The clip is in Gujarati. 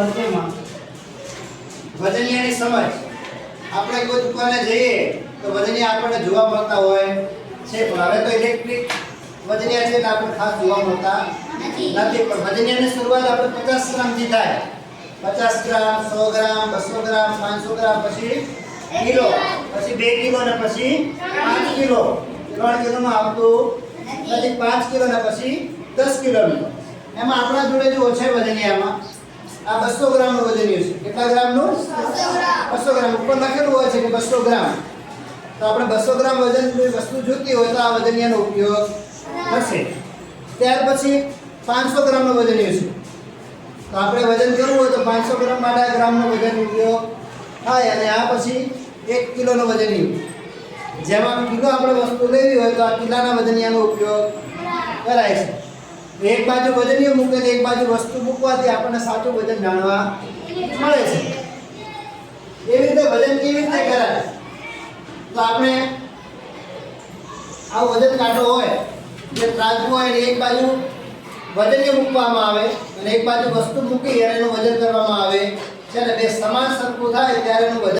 અર્થમાં વજનિયાની સમજ. આપણે કોઈ દુકાને જઈએ તો વજનિયા આપણને જોવા મળતા હોય. છે પણ હવે તો ઇલેક્ટ્રિક વજનિયા છે એટલે આપણે ખાસ જોવા મળતા નથી. પણ વજનિયાની શરૂઆત આપણે પચાસ ગ્રામથી થાય. પચાસ ગ્રામ સો ગ્રામ બસો ગ્રામ પાંચસો ગ્રામ પછી કિલો. પછી બે કિલો ને પછી પાંચ કિલો. ત્રણ કિલોમાં આવતું પછી પાંચ કિલો ને પછી દસ કિલોમીટર એમાં આપણા જોડે જો છે વજનિયામાં આ બસો ગ્રામનું વજનિયું છે. કેટલા ગ્રામનું બસો ગ્રામ. ઉપર લખેલું હોય છે કે બસો ગ્રામ. તો આપણે બસો ગ્રામ વજનની વસ્તુ જોતી હોય તો આ વજનિયાનો ઉપયોગ થશે. ત્યાર પછી પાંચસો ગ્રામનું વજન છે. તો આપણે વજન કરવું હોય તો પાંચસો ગ્રામ માટે આ ગ્રામનો વજન ઉપયોગ થાય અને આ પછી એક કિલોનો વજનિયું જેમાં કિલો આપણે વસ્તુ લેવી હોય તો આ કિલ્લાના વજનિયાનો ઉપયોગ કરાય છે. એક બાજુ વજનીય મૂકે તો એક બાજુ વસ્તુ મૂકવાથી આપણને સાચું વજન જાણવા મળે છે. એવી રીતે વજન કેવી રીતે કરાય? તો આપણે આ વજન કાંટો હોય, જે ત્રાજવું હોય એક બાજુ વજનીય મૂકવામાં આવે અને એક બાજુ વસ્તુ મૂકી અને એનું વજન કરવામાં આવે. છે ને બે સમાન સરખું થાય, ત્યારે એનું વજન